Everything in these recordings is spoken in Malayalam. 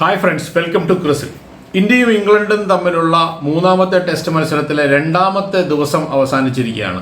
ഹായ് ഫ്രണ്ട്സ് വെൽക്കം ടു ക്രിസിൽ ഇന്ത്യയും ഇംഗ്ലണ്ടും തമ്മിലുള്ള മൂന്നാമത്തെ ടെസ്റ്റ് മത്സരത്തിലെ രണ്ടാമത്തെ ദിവസം അവസാനിച്ചിരിക്കുകയാണ്.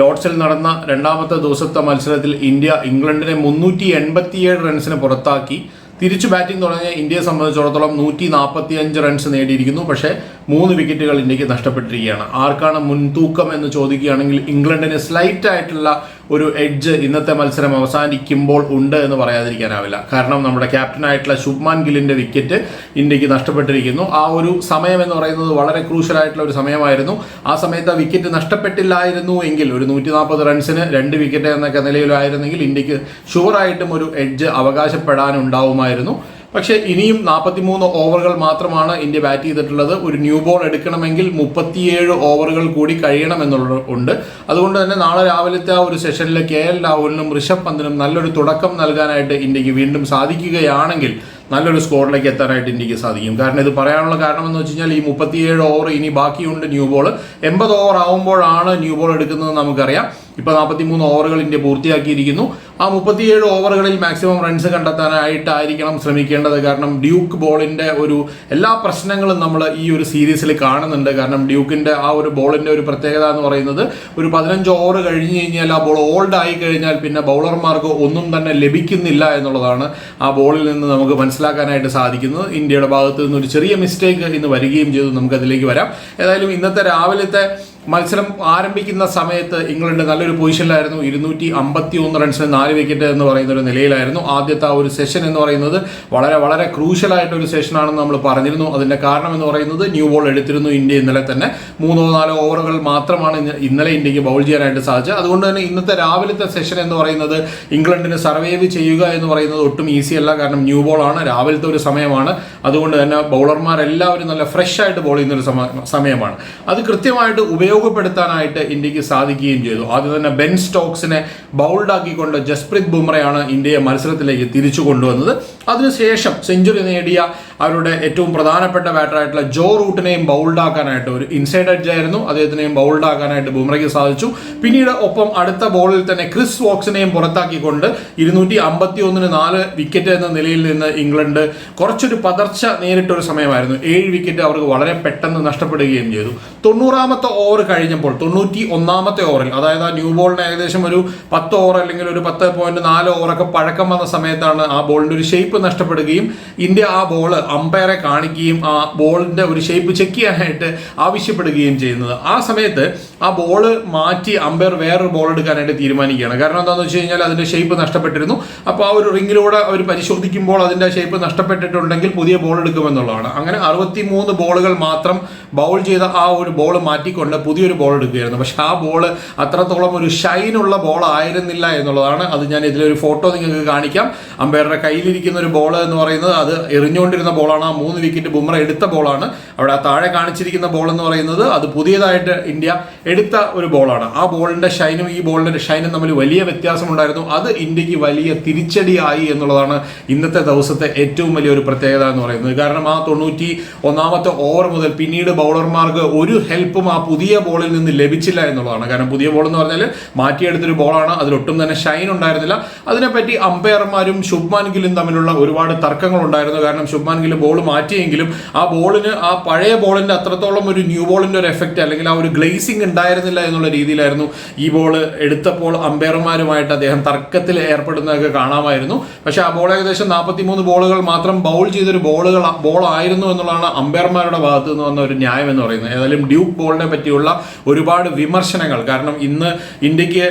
ലോർഡ്സിൽ നടന്ന രണ്ടാമത്തെ ദിവസത്തെ മത്സരത്തിൽ ഇന്ത്യ ഇംഗ്ലണ്ടിനെ മുന്നൂറ്റി എൺപത്തിയേഴ് റൺസിന് പുറത്താക്കി. തിരിച്ചു ബാറ്റിംഗ് തുടങ്ങിയ ഇന്ത്യയെ സംബന്ധിച്ചിടത്തോളം നൂറ്റി നാൽപ്പത്തി അഞ്ച് റൺസ് നേടിയിരിക്കുന്നു. പക്ഷേ മൂന്ന് വിക്കറ്റുകൾ ഇന്ത്യയ്ക്ക് നഷ്ടപ്പെട്ടിരിക്കുകയാണ്. ആർക്കാണ് മുൻതൂക്കം എന്ന് ചോദിക്കുകയാണെങ്കിൽ ഇംഗ്ലണ്ടിന് സ്ലൈറ്റ് ആയിട്ടുള്ള ഒരു എഡ്ജ് ഇന്നത്തെ മത്സരം അവസാനിക്കുമ്പോൾ ഉണ്ട് എന്ന് പറയാതിരിക്കാനാവില്ല. കാരണം നമ്മുടെ ക്യാപ്റ്റനായിട്ടുള്ള ശുഭ്മാൻ ഗില്ലിന്റെ വിക്കറ്റ് ഇന്ത്യയ്ക്ക് നഷ്ടപ്പെട്ടിരിക്കുന്നു. ആ ഒരു സമയം എന്ന് പറയുന്നത് വളരെ ക്രൂഷ്യലായിട്ടുള്ള ഒരു സമയമായിരുന്നു. ആ സമയത്ത് ആ വിക്കറ്റ് നഷ്ടപ്പെട്ടില്ലായിരുന്നു എങ്കിൽ ഒരു നൂറ്റി നാൽപ്പത് റൺസിന് രണ്ട് വിക്കറ്റ് എന്നൊക്കെ നിലയിലായിരുന്നെങ്കിൽ ഇന്ത്യയ്ക്ക് ഷുവറായിട്ടും ഒരു എഡ്ജ് അവകാശപ്പെടാനുണ്ടാവുമായിരുന്നു. പക്ഷേ ഇനിയും നാൽപ്പത്തിമൂന്ന് ഓവറുകൾ മാത്രമാണ് ഇന്ത്യ ബാറ്റ് ചെയ്തിട്ടുള്ളത്. ഒരു ന്യൂ ബോൾ എടുക്കണമെങ്കിൽ മുപ്പത്തിയേഴ് ഓവറുകൾ കൂടി കഴിയണം എന്നുള്ളത് ഉണ്ട്. അതുകൊണ്ട് തന്നെ നാളെ രാവിലത്തെ ആ ഒരു സെഷനിൽ കെ എൽ രാഹുലിനും ഋഷഭ് പന്തിനും നല്ലൊരു തുടക്കം നൽകാനായിട്ട് ഇന്ത്യയ്ക്ക് വീണ്ടും സാധിക്കുകയാണെങ്കിൽ നല്ലൊരു സ്കോറിലേക്ക് എത്താനായിട്ട് ഇന്ത്യയ്ക്ക് സാധിക്കും. കാരണം ഇത് പറയാനുള്ള കാരണം എന്ന് വെച്ച് കഴിഞ്ഞാൽ ഈ മുപ്പത്തിയേഴ് ഓവർ ഇനി ബാക്കിയുണ്ട് ന്യൂ ബോൾ എൺപത് ഓവർ ആവുമ്പോഴാണ് ന്യൂ ബോൾ എടുക്കുന്നത് നമുക്കറിയാം. ഇപ്പൊ നാൽപ്പത്തി മൂന്ന് ഓവറുകൾ ഇന്ത്യ പൂർത്തിയാക്കിയിരിക്കുന്നു. ആ മുപ്പത്തിയേഴ് ഓവറുകളിൽ മാക്സിമം റൺസ് കണ്ടെത്താനായിട്ടായിരിക്കണം ശ്രമിക്കേണ്ടത്. കാരണം ഡ്യൂക്ക് ബോളിന്റെ ഒരു എല്ലാ പ്രശ്നങ്ങളും നമ്മൾ ഈ ഒരു സീരീസിൽ കാണുന്നുണ്ട്. കാരണം ഡ്യൂക്കിന്റെ ആ ഒരു ബോളിന്റെ ഒരു പ്രത്യേകത എന്ന് പറയുന്നത് ഒരു പതിനഞ്ച് ഓവർ കഴിഞ്ഞു കഴിഞ്ഞാൽ ആ ബോൾ ഓൾഡ് ആയി കഴിഞ്ഞാൽ പിന്നെ ബൗളർമാർക്ക് ഒന്നും തന്നെ ലഭിക്കുന്നില്ല എന്നുള്ളതാണ് ആ ബോളിൽ നിന്ന് നമുക്ക് മനസ്സിലാക്കാനായിട്ട് സാധിക്കുന്നത്. ഇന്ത്യയുടെ ഭാഗത്ത് നിന്ന് ഒരു ചെറിയ മിസ്റ്റേക്ക് ഇന്ന് വരികയും ചെയ്തു. നമുക്കതിലേക്ക് വരാം. ഏതായാലും ഇന്നത്തെ രാവിലത്തെ മത്സരം ആരംഭിക്കുന്ന സമയത്ത് ഇംഗ്ലണ്ട് നല്ലൊരു പൊസിഷനിലായിരുന്നു. ഇരുന്നൂറ്റി അമ്പത്തി ഒന്ന് റൺസിന് നാല് വിക്കറ്റ് എന്ന് പറയുന്ന ഒരു നിലയിലായിരുന്നു. ആദ്യത്തെ ആ ഒരു സെഷൻ എന്ന് പറയുന്നത് വളരെ വളരെ ക്രൂഷ്യലായിട്ട് ഒരു സെഷനാണെന്ന് നമ്മൾ പറഞ്ഞിരുന്നു. അതിന്റെ കാരണം എന്ന് പറയുന്നത് ന്യൂ ബോൾ എടുത്തിരുന്നു ഇന്ത്യ ഇന്നലെ തന്നെ. മൂന്നോ നാലോ ഓവറുകൾ മാത്രമാണ് ഇന്നലെ ഇന്ത്യയ്ക്ക് ബൗൾ ചെയ്യാനായിട്ട് സാധിച്ചത്. അതുകൊണ്ട് തന്നെ ഇന്നത്തെ രാവിലത്തെ സെഷൻ എന്ന് പറയുന്നത് ഇംഗ്ലണ്ടിന് സർവൈവ് ചെയ്യുക എന്ന് പറയുന്നത് ഒട്ടും ഈസി അല്ല. കാരണം ന്യൂ ബോൾ ആണ് രാവിലത്തെ ഒരു സമയമാണ്. അതുകൊണ്ട് തന്നെ ബൗളർമാരെല്ലാവരും നല്ല ഫ്രഷ് ആയിട്ട് ബോൾ ചെയ്യുന്ന ഒരു സമയമാണ്. അത് കൃത്യമായിട്ട് ഉപയോഗപ്പെടുത്താനായിട്ട് ഇന്ത്യയ്ക്ക് സാധിക്കുകയും ചെയ്തു. ആദ്യം തന്നെ ബെൻ സ്റ്റോക്സിനെ ബൗൾഡാക്കിക്കൊണ്ട് ജസ്പ്രീത് ബുംറയാണ് ഇന്ത്യയെ മത്സരത്തിലേക്ക് തിരിച്ചു കൊണ്ടുവന്നത്. അതിനുശേഷം സെഞ്ചുറി നേടിയ അവരുടെ ഏറ്റവും പ്രധാനപ്പെട്ട ബാറ്ററായിട്ടുള്ള ജോ റൂട്ടിനെയും ബൗൾഡ് ആക്കാനായിട്ട് ഒരു ഇൻസൈഡ് എഡ്ജ് ആയിരുന്നു. അദ്ദേഹത്തിനെയും ബൗൾഡ് ആക്കാനായിട്ട് ബുംറയ്ക്ക് സാധിച്ചു. പിന്നീട് ഒപ്പം അടുത്ത ബോളിൽ തന്നെ ക്രിസ് വോക്സിനെയും പുറത്താക്കിക്കൊണ്ട് ഇരുന്നൂറ്റി അമ്പത്തി ഒന്നിന് നാല് വിക്കറ്റ് എന്ന നിലയിൽ നിന്ന് ഇംഗ്ലണ്ട് കുറച്ചൊരു പതർച്ച നേരിട്ട ഒരു സമയമായിരുന്നു. ഏഴ് വിക്കറ്റ് അവർക്ക് വളരെ പെട്ടെന്ന് നഷ്ടപ്പെടുകയും ചെയ്തു. തൊണ്ണൂറാമത്തെ ഓവർ കഴിഞ്ഞപ്പോൾ തൊണ്ണൂറ്റി ഒന്നാമത്തെ ഓവറിൽ അതായത് ആ ന്യൂ ബോളിന് ഏകദേശം ഒരു പത്ത് ഓവർ അല്ലെങ്കിൽ ഒരു പത്ത് പോയിന്റ് നാല് ഓവറൊക്കെ പഴക്കം വന്ന സമയത്താണ് ആ ബോളിന്റെ ഒരു ഷേപ്പ് നഷ്ടപ്പെടുകയും ഇന്ത്യ ആ ബോൾ അമ്പയറെ കാണിക്കുകയും ആ ബോളിന്റെ ഒരു ഷേപ്പ് ചെക്ക് ചെയ്യാനായിട്ട് ആവശ്യപ്പെടുകയും ചെയ്യുന്നത്. ആ സമയത്ത് ആ ബോൾ മാറ്റി അമ്പയർ വേറൊരു ബോൾ എടുക്കാനായിട്ട് തീരുമാനിക്കുകയാണ്. കാരണം എന്താണെന്ന് വെച്ച് കഴിഞ്ഞാൽ അതിന്റെ ഷേപ്പ് നഷ്ടപ്പെട്ടിരുന്നു. അപ്പോൾ ആ ഒരു റിങ്ങിലൂടെ അവർ പരിശോധിക്കുമ്പോൾ അതിന്റെ ഷേപ്പ് നഷ്ടപ്പെട്ടിട്ടുണ്ടെങ്കിൽ പുതിയ ബോൾ എടുക്കുമെന്നുള്ളതാണ്. അങ്ങനെ അറുപത്തി മൂന്ന് ബോളുകൾ മാത്രം ബൗൾ ചെയ്ത ആ ഒരു ബോൾ മാറ്റിക്കൊണ്ട് പുതിയൊരു ബോൾ എടുക്കുകയായിരുന്നു. പക്ഷെ ആ ബോൾ അത്രത്തോളം ഒരു ഷൈനുള്ള ബോൾ ആയിരുന്നില്ല എന്നുള്ളതാണ്. അത് ഞാൻ ഇതിലൊരു ഫോട്ടോ നിങ്ങൾക്ക് കാണിക്കാം. അമ്പയറുടെ കയ്യിലിരിക്കുന്ന ഒരു ബോൾ എന്ന് പറയുന്നത് അത് എറിഞ്ഞുകൊണ്ടിരുന്ന ബോളാണ്. ആ മൂന്ന് വിക്കറ്റ് ബുംറ എടുത്ത ബോളാണ്. അവിടെ താഴെ കാണിച്ചിരിക്കുന്ന ബോൾ എന്ന് പറയുന്നത് അത് പുതിയതായിട്ട് ഇന്ത്യ എടുത്ത ഒരു ബോളാണ് ആ ബോളിന്റെ ഷൈനും ഈ ബോളിന്റെ ഷൈനും തമ്മിൽ വലിയ വ്യത്യാസമുണ്ടായിരുന്നു. അത് ഇന്ത്യയ്ക്ക് വലിയ തിരിച്ചടിയായി എന്നുള്ളതാണ് ഇന്നത്തെ ദിവസത്തെ ഏറ്റവും വലിയ ഒരു പ്രത്യേകത എന്ന് പറയുന്നത്. കാരണം ആ തൊണ്ണൂറ്റി ഒന്നാമത്തെ ഓവർ മുതൽ പിന്നീട് ബൗളർമാർക്ക് ഒരു ഹെൽപ്പും ആ പുതിയ ബോളിൽ നിന്ന് ലഭിച്ചില്ല എന്നുള്ളതാണ്. കാരണം പുതിയ ബോൾ എന്ന് പറഞ്ഞാൽ മാറ്റിയെടുത്തൊരു ബോളാണ് അതിലൊട്ടും തന്നെ ഷൈൻ ഉണ്ടായിരുന്നില്ല. അതിനെപ്പറ്റി അമ്പയർമാരും ശുഭ്മാൻ ഗില്ലും തമ്മിലുള്ള ഒരുപാട് തർക്കങ്ങൾ ഉണ്ടായിരുന്നു കാരണം ശുഭ്മാൻ ഗില്ല് ബോൾ മാറ്റിയെങ്കിലും ആ ബോളിന് ആ പഴയ ബോളിന്റെ അത്രത്തോളം ഒരു ന്യൂ ബോളിന്റെ ഒരു എഫക്റ്റ് അല്ലെങ്കിൽ ആ ഒരു ഗ്ലേസിംഗ് ഉണ്ടായിരുന്നില്ല എന്നുള്ള രീതിയിലായിരുന്നു ഈ ബോൾ എടുത്തപ്പോൾ അമ്പയർമാരുമായിട്ട് അദ്ദേഹം തർക്കത്തിൽ ഏർപ്പെടുന്നതൊക്കെ കാണാമായിരുന്നു. പക്ഷെ ആ ബോൾ ഏകദേശം നാൽപ്പത്തി മൂന്ന് ബോളുകൾ മാത്രം ബൗൾ ചെയ്തൊരു ബോളുകൾ ബോൾ ആയിരുന്നു എന്നുള്ളതാണ് അമ്പയർമാരുടെ ഭാഗത്ത് നിന്ന് വന്ന ഒരു ന്യായം എന്ന് പറയുന്നത്. ഏതായാലും ഡ്യൂക്ക് ബോളിനെ പറ്റിയുള്ള ഒരുപാട് വിമർശനങ്ങൾ. കാരണം ഇന്ന് ഇന്ത്യയ്ക്ക്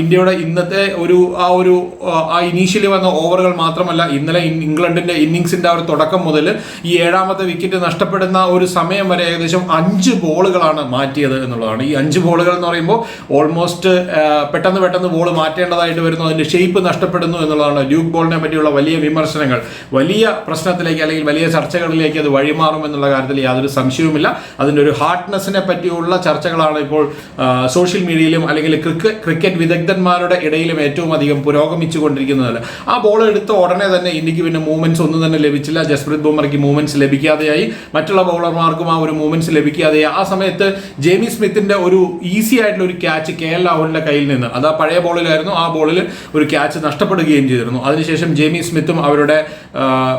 ഇന്ത്യയുടെ ഇന്നത്തെ ഒരു ആ ഒരു ആ, ഇനീഷ്യലി വന്ന ഓവറുകൾ മാത്രമല്ല ഇന്നലെ ഇംഗ്ലണ്ടിന്റെ ഇന്നിങ്സിന്റെ ആ ഒരു തുടക്കം മുതൽ ഈ ഏഴാമത്തെ വിക്കറ്റ് നഷ്ടപ്പെടുന്ന ഒരു സമയം വരെ ഏകദേശം അഞ്ച് ബോളുകളാണ് മാറ്റിയത് എന്നുള്ളതാണ്. ഈ അഞ്ച് ബോളുകൾ എന്ന് പറയുമ്പോൾ ഓൾമോസ്റ്റ് പെട്ടെന്ന് പെട്ടെന്ന് ബോൾ മാറ്റേണ്ടതായിട്ട് വരുന്നു അതിന്റെ ഷേപ്പ് നഷ്ടപ്പെടുന്നു എന്നുള്ളതാണ്. ഡ്യൂക്ക് ബോളിനെ പറ്റിയുള്ള വലിയ വിമർശനങ്ങൾ. വലിയ പ്രശ്നത്തിലേക്ക് അല്ലെങ്കിൽ വലിയ ചർച്ചകളിലേക്ക് അത് വഴിമാറും എന്നുള്ള കാര്യത്തിൽ യാതൊരു സംശയവുമില്ല. അതിന്റെ ഒരു ഹാർട്ട്നെസ്സിനെ പറ്റിയുള്ള ചർച്ചകളാണ് ഇപ്പോൾ സോഷ്യൽ മീഡിയയിലും അല്ലെങ്കിൽ ക്രിക്കറ്റ് വിദഗ്ധന്മാരുടെ ഇടയിലും ഏറ്റവും അധികം പുരോഗമിച്ചു കൊണ്ടിരിക്കുന്നത് ആ ബോൾ എടുത്ത ഉടനെ തന്നെ ഇന്ത്യയ്ക്ക് പിന്നെ മൂവ്മെന്റ്സ് ഒന്നും തന്നെ ലഭിച്ചില്ല. ജസ്പ്രീത് ബുമറയ്ക്ക് മൂവ്മെന്റ്സ് ലഭിക്കാതെയായി. മറ്റുള്ള ബൗളർമാർക്കും ആ ഒരു മൂവ്മെന്റ്സ് ലഭിക്കാതെയായി. ആ സമയത്ത് ജേമി സ്മിത്തിന്റെ ഒരു ഈസി ആയിട്ടുള്ള ഒരു ക്യാച്ച് കെ എൽ രാഹുലിന്റെ കയ്യിൽ നിന്ന്. അത് ആ പഴയ ബോളിലായിരുന്നു ആ ബോളിൽ ഒരു ക്യാച്ച് നഷ്ടപ്പെടുകയും ചെയ്തിരുന്നു. അതിനുശേഷം ജേമി സ്മിത്തും അവരുടെ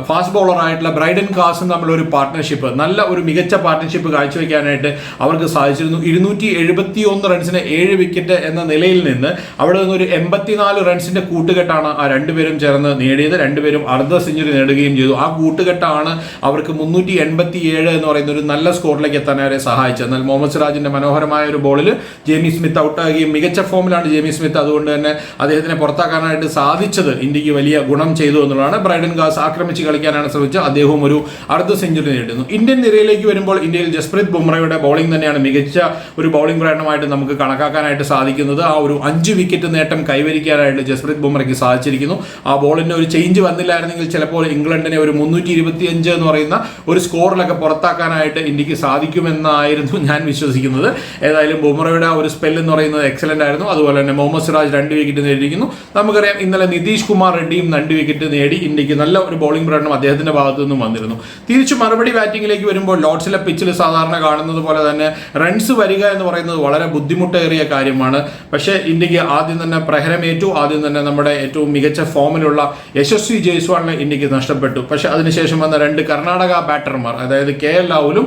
ഫാസ്റ്റ് ബോളർ ആയിട്ടുള്ള ബ്രൈഡൻ കാസും തമ്മിലൊരു പാർട്ട്ണർഷിപ്പ് നല്ല ഒരു മികച്ച പാർട്ട്ണർഷിപ്പ് കാഴ്ചവെക്കാനായിട്ട് അവർക്ക് സാധിച്ചിരുന്നു. ഇരുന്നൂറ്റി എഴുപത്തി ഒന്ന് റൺസിന് ഏഴ് വിക്കറ്റ് എന്ന നിലയിൽ നിന്ന് അവിടെ നിന്ന് ഒരു എൺപത്തിനാല് റൺസിന്റെ കൂട്ടുകെട്ടാണ് ആ രണ്ടുപേരും ചേർന്ന് നേടിയത്. രണ്ടുപേരും അർദ്ധ സെഞ്ചുറി നേടുകയും ചെയ്തു. ആ കൂട്ടുകെട്ടാണ് അവർക്ക് മുന്നൂറ്റി എൺപത്തി ഏഴ് എന്ന് പറയുന്ന ഒരു നല്ല സ്കോറിലേക്ക് എത്താൻ അവരെ സഹായിച്ചത്. എന്നാൽ മുഹമ്മദ് സിറാജിന്റെ മനോഹരമായ ഒരു ബോളിൽ ജേമി സ്മിത്ത് ഔട്ടാകുകയും മികച്ച ഫോമിലാണ് ജേമി സ്മിത്ത് അതുകൊണ്ട് തന്നെ അദ്ദേഹത്തിനെ പുറത്താക്കാനായിട്ട് സാധിച്ചത് ഇന്ത്യയ്ക്ക് വലിയ ഗുണം ചെയ്തു എന്നുള്ളതാണ്. ബ്രൈഡൻ ഗാസ് ആക്രമിച്ച് കളിക്കാനാണ് ശ്രമിച്ചത്. അദ്ദേഹവും ഒരു അർദ്ധ സെഞ്ചുറി നേടുന്നു ഇന്ത്യൻ നിരയിലേക്ക് വരുമ്പോൾ ഇന്ത്യയിൽ ജസ്പ്രീത് ബുംറയുടെ ബോളിംഗ് തന്നെയാണ് മികച്ച ഒരു ബോളിംഗ് പ്രകടനമായിട്ട് നമുക്ക് കണക്കാക്കാനായിട്ട് സാധിക്കുന്നത്. ആ ഒരു അഞ്ച് വിക്കറ്റ് നേട്ടം കൈവരിക്കാനായിട്ട് ജസ്പ്രീത് ബുംറയ്ക്ക് സാധിച്ചിരിക്കുന്നു. ആ ബോളിന് ഒരു ചേഞ്ച് വന്നില്ലായിരുന്നെങ്കിൽ ചിലപ്പോൾ ഇംഗ്ലണ്ടിനെ ഒരു മുന്നൂറ്റി ഇരുപത്തിയഞ്ച് എന്ന് പറയുന്ന ഒരു സ്കോറിലൊക്കെ പുറത്താക്കാനായിട്ട് ഇന്ത്യയ്ക്ക് സാധിക്കുമെന്നായിരുന്നു ഞാൻ വിശ്വസിക്കുന്നത്. ഏതായാലും ബുമറയുടെ ആ ഒരു സ്പെൽ എന്ന് പറയുന്നത് എക്സലന്റ് ആയിരുന്നു. അതുപോലെ തന്നെ മുഹമ്മദ് സിറാജ് രണ്ട് വിക്കറ്റ് നേടിയിരിക്കുന്നു. നമുക്കറിയാം ഇന്നലെ നിതീഷ് കുമാർ റെഡ്ഡിയും രണ്ട് വിക്കറ്റ് നേടി ഇന്ത്യയ്ക്ക് നല്ല ഒരു ബോളിംഗ് പ്രകടനം അദ്ദേഹത്തിന്റെ ഭാഗത്തു നിന്നും വന്നിരുന്നു. തിരിച്ചു മറുപടി ബാറ്റിംഗിലേക്ക് വരുമ്പോൾ ലോർഡ്സിലെ പിച്ചിൽ സാധാരണ കാണുന്നത് പോലെ തന്നെ റൺസ് വരിക എന്ന് പറയുന്നത് വളരെ ബുദ്ധിമുട്ടേറിയ കാര്യമാണ്. പക്ഷേ ഇന്ത്യയ്ക്ക് ആദ്യം തന്നെ പ്രഹരമേറ്റു. ആദ്യം തന്നെ നമ്മുടെ ഏറ്റവും മികച്ച ഫോമിലുള്ള യശസ്വി ജയ്സ്വാളിനെ ഇന്ത്യയ്ക്ക് നഷ്ടപ്പെട്ടു. പക്ഷേ അതിനുശേഷം വന്ന രണ്ട് കർണാടക ബാറ്റർമാർ അതായത് കെ എൽ രാഹുലും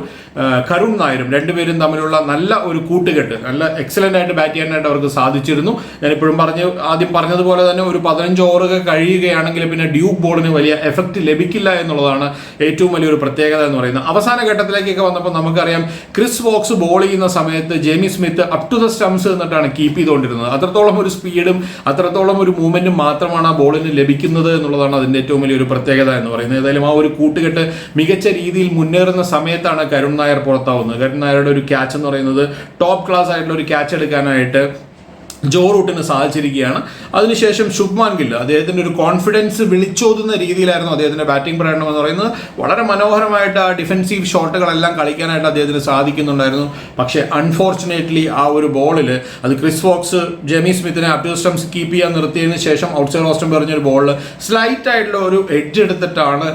കരുൺ നായരും രണ്ടുപേരും തമ്മിലുള്ള നല്ല ഒരു കൂട്ടുകെട്ട് നല്ല എക്സലന്റ് ആയിട്ട് ബാറ്റ് ചെയ്യാനായിട്ട് അവർക്ക് സാധിച്ചിരുന്നു. ഞാനിപ്പോഴും പറഞ്ഞ് ആദ്യം പറഞ്ഞതുപോലെ തന്നെ ഒരു പതിനഞ്ച് ഓവറൊക്കെ കഴിയുകയാണെങ്കിൽ പിന്നെ ഡ്യൂക്ക് ബോളിന് വലിയ എഫക്റ്റ് ലഭിക്കില്ല എന്നുള്ളതാണ് ഏറ്റവും വലിയൊരു പ്രത്യേകത എന്ന് പറയുന്നത്. അവസാന ഘട്ടത്തിലേക്കൊക്കെ വന്നപ്പോൾ നമുക്കറിയാം ക്രിസ് വോക്സ് ബോൾ ചെയ്യുന്ന സമയത്ത് Jamie Smith up to the stumps എന്നിട്ടാണ് കീപ്പ് ചെയ്തുകൊണ്ടിരുന്നത്. അത്രത്തോളം ഒരു സ്പീഡും അത്രത്തോളം ഒരു മൂവ്മെന്റും മാത്രമാണ് ആ ബോളിന് ലഭിക്കുന്നത് എന്നുള്ളതാണ് അതിന്റെ ഏറ്റവും വലിയൊരു പ്രത്യേകത എന്ന് പറയുന്നത്. ഏതായാലും ആ ഒരു കൂട്ടുകെട്ട് മികച്ച രീതിയിൽ മുന്നേറുന്ന സമയത്താണ് കരുൺ നായർ പുറത്താവുന്നത്. കരുൺ നായരുടെ ഒരു ക്യാച്ച് എന്ന് പറയുന്നത് ടോപ്പ് ക്ലാസ് ആയിട്ടുള്ള ഒരു ക്യാച്ച് എടുക്കാനായിട്ട് ജോ റൂട്ടിന് സാധിച്ചിരിക്കുകയാണ്. അതിനുശേഷം ശുഭ്മാൻ ഗില്ല് അദ്ദേഹത്തിന്റെ ഒരു കോൺഫിഡൻസ് വിളിച്ചോതുന്ന രീതിയിലായിരുന്നു അദ്ദേഹത്തിന്റെ ബാറ്റിംഗ് പ്രകടനം എന്ന് പറയുന്നത്. വളരെ മനോഹരമായിട്ട് ആ ഡിഫൻസീവ് ഷോട്ടുകളെല്ലാം കളിക്കാനായിട്ട് അദ്ദേഹത്തിന് സാധിക്കുന്നുണ്ടായിരുന്നു. പക്ഷേ അൺഫോർച്ചുനേറ്റ്ലി ആ ഒരു ബോളിൽ അത് ക്രിസ് ഫോക്സ് ജെമി സ്മിത്തിനെ അപ്റ്റൂ സ്റ്റംസ് കീപ്പ് ചെയ്യാൻ നിർത്തിയതിന് ശേഷം ഔട്ട്സൈഡ് ഓസ്റ്റം പറഞ്ഞൊരു ബോളിൽ സ്ലൈറ്റ് ആയിട്ടുള്ള ഒരു എഡ്ജ് എടുത്തിട്ടാണ്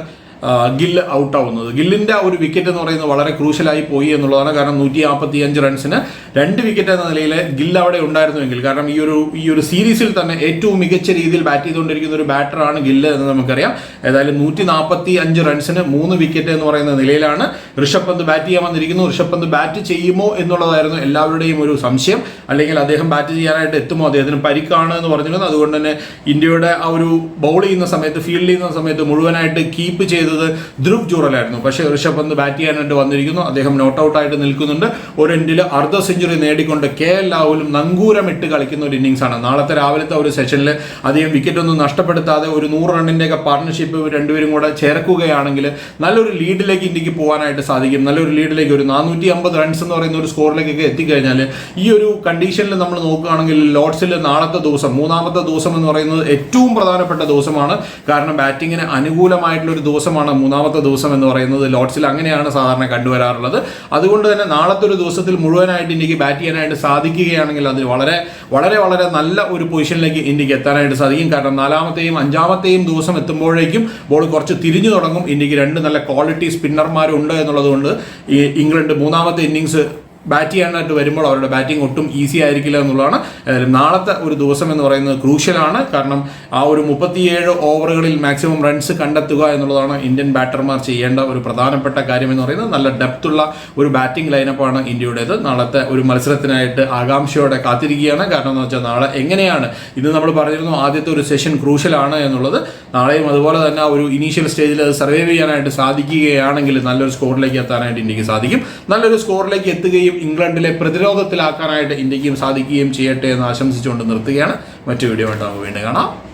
ഗില്ല് ഔട്ടാവുന്നത്. ഗില്ലിന്റെ ഒരു വിക്കറ്റ് എന്ന് പറയുന്നത് വളരെ ക്രൂഷ്യലായി പോയി എന്നുള്ളതാണ്. കാരണം നൂറ്റി നാൽപ്പത്തി അഞ്ച് റൺസിന് രണ്ട് വിക്കറ്റ് എന്ന നിലയിൽ ഗില്ല് അവിടെ ഉണ്ടായിരുന്നുവെങ്കിൽ. കാരണം ഈ ഒരു ഈ ഒരു സീരീസിൽ തന്നെ ഏറ്റവും മികച്ച രീതിയിൽ ബാറ്റ് ചെയ്തുകൊണ്ടിരിക്കുന്ന ഒരു ബാറ്ററാണ് ഗില്ല് എന്ന് നമുക്കറിയാം. ഏതായാലും നൂറ്റി നാൽപ്പത്തി അഞ്ച് റൺസിന് മൂന്ന് വിക്കറ്റ് എന്ന് പറയുന്ന നിലയിലാണ് ഋഷഭ് പന്ത് ബാറ്റ് ചെയ്യാൻ വന്നിരിക്കുന്നു. ഋഷഭ് പന്ത് ബാറ്റ് ചെയ്യുമോ എന്നുള്ളതായിരുന്നു എല്ലാവരുടെയും ഒരു സംശയം. അല്ലെങ്കിൽ അദ്ദേഹം ബാറ്റ് ചെയ്യാനായിട്ട് എത്തുമോ? അദ്ദേഹത്തിന് പരിക്കാണ് എന്ന് പറഞ്ഞിരുന്നു. അതുകൊണ്ട് തന്നെ ഇന്ത്യയുടെ ആ ഒരു ബൗൾ ചെയ്യുന്ന സമയത്ത് ഫീൽഡ് ചെയ്യുന്ന സമയത്ത് മുഴുവനായിട്ട് കീപ്പ് ചെയ്തത് ധ്രുവ് ജൂറലായിരുന്നു. പക്ഷേ ഋഷഭ് പന്ത് ബാറ്റ് ചെയ്യാനായിട്ട് വന്നിരിക്കുന്നു. അദ്ദേഹം നോട്ട് ഔട്ടായിട്ട് നിൽക്കുന്നുണ്ട്. ഒരു എൻഡിൽ അർദ്ധ സെഞ്ചുറി നേടിക്കൊണ്ട് കെ. എൽ. രാഹുലും നങ്കൂരം ഇട്ട് കളിക്കുന്ന ഒരു ഇന്നിങ്സ് ആണ്. നാളത്തെ രാവിലത്തെ ഒരു സെഷനിൽ അധികം വിക്കറ്റ് ഒന്നും നഷ്ടപ്പെടുത്താതെ ഒരു നൂറ് റണ്ണിന്റെയൊക്കെ പാർട്ണർഷിപ്പ് രണ്ടുപേരും കൂടെ ചേർക്കുകയാണെങ്കിൽ നല്ലൊരു ലീഡിലേക്ക് ഇന്ത്യയ്ക്ക് പോകാനായിട്ട് സാധിക്കും. നല്ലൊരു ലീഡിലേക്ക് ഒരു നാനൂറ്റി അമ്പത് റൺസ് എന്ന് പറയുന്ന ഒരു സ്കോറിലേക്കൊക്കെ എത്തിക്കഴിഞ്ഞാൽ ഈ ഒരു കണ്ടീഷനിൽ നമ്മൾ നോക്കുകയാണെങ്കിൽ ലോഡ്സിൽ നാളത്തെ ദിവസം മൂന്നാമത്തെ ദിവസം എന്ന് പറയുന്നത് ഏറ്റവും പ്രധാനപ്പെട്ട ദിവസമാണ്. കാരണം ബാറ്റിങ്ങിന് അനുകൂലമായിട്ടുള്ള ഒരു ദിവസമാണ് മൂന്നാമത്തെ ദിവസം എന്ന് പറയുന്നത് ലോഡ്സിൽ അങ്ങനെയാണ് സാധാരണ കണ്ടുവരാറുള്ളത്. അതുകൊണ്ട് തന്നെ നാളത്തെ ഒരു ദിവസത്തിൽ മുഴുവനായിട്ട് ഇന്ത്യയ്ക്ക് ബാറ്റ് ചെയ്യാനായിട്ട് സാധിക്കുകയാണെങ്കിൽ അത് വളരെ വളരെ വളരെ നല്ല ഒരു പൊസിഷനിലേക്ക് ഇന്ത്യയ്ക്ക് എത്താനായിട്ട് സാധിക്കും. കാരണം നാലാമത്തെയും അഞ്ചാമത്തെയും ദിവസം എത്തുമ്പോഴേക്കും ബോൾ കുറച്ച് തിരിഞ്ഞു തുടങ്ങും. ഇന്ത്യയ്ക്ക് രണ്ട് നല്ല ക്വാളിറ്റി സ്പിന്നർമാരുണ്ട് എന്നുള്ളതുകൊണ്ട് ഈ ഇംഗ്ലണ്ട് മൂന്നാമത്തെ ഇന്നിങ്സ് ബാറ്റ് ചെയ്യാനായിട്ട് വരുമ്പോൾ അവരുടെ ബാറ്റിംഗ് ഒട്ടും ഈസി ആയിരിക്കില്ല എന്നുള്ളതാണ്. ഏതായാലും നാളത്തെ ഒരു ദിവസം എന്ന് പറയുന്നത് ക്രൂഷ്യലാണ് കാരണം ആ ഒരു മുപ്പത്തിയേഴ് ഓവറുകളിൽ മാക്സിമം റൺസ് കണ്ടെത്തുക എന്നുള്ളതാണ് ഇന്ത്യൻ ബാറ്റർമാർ ചെയ്യേണ്ട ഒരു പ്രധാനപ്പെട്ട കാര്യം എന്ന് പറയുന്നത്. നല്ല ഡെപ്തുള്ള ഒരു ബാറ്റിംഗ് ലൈനപ്പാണ് ഇന്ത്യയുടേത്. നാളത്തെ ഒരു മത്സരത്തിനായിട്ട് ആകാംക്ഷയോടെ കാത്തിരിക്കുകയാണ്. കാരണം എന്ന് വെച്ചാൽ നാളെ എങ്ങനെയാണ്? ഇത് നമ്മൾ പറഞ്ഞിരുന്നു ആദ്യത്തെ ഒരു സെഷൻ ക്രൂഷ്യലാണ് എന്നുള്ളത്. നാളെയും അതുപോലെ തന്നെ ഒരു ഇനീഷ്യൽ സ്റ്റേജിൽ അത് സർവൈവ് ചെയ്യാനായിട്ട് സാധിക്കുകയാണെങ്കിൽ നല്ലൊരു സ്കോറിലേക്ക് എത്താനായിട്ട് ഇന്ത്യയ്ക്ക് സാധിക്കും. നല്ലൊരു സ്കോറിലേക്ക് എത്തുകയും ഇംഗ്ലണ്ടിലെ പ്രതിരോധത്തിലാക്കാനായിട്ട് ഇന്ത്യക്കും സാധിക്കുകയും ചെയ്യട്ടെ എന്ന് ആശംസിച്ചുകൊണ്ട് നിർത്തുകയാണ്. മറ്റു വീഡിയോ ആയിട്ട് നമുക്ക് വീണ്ടും കാണാം.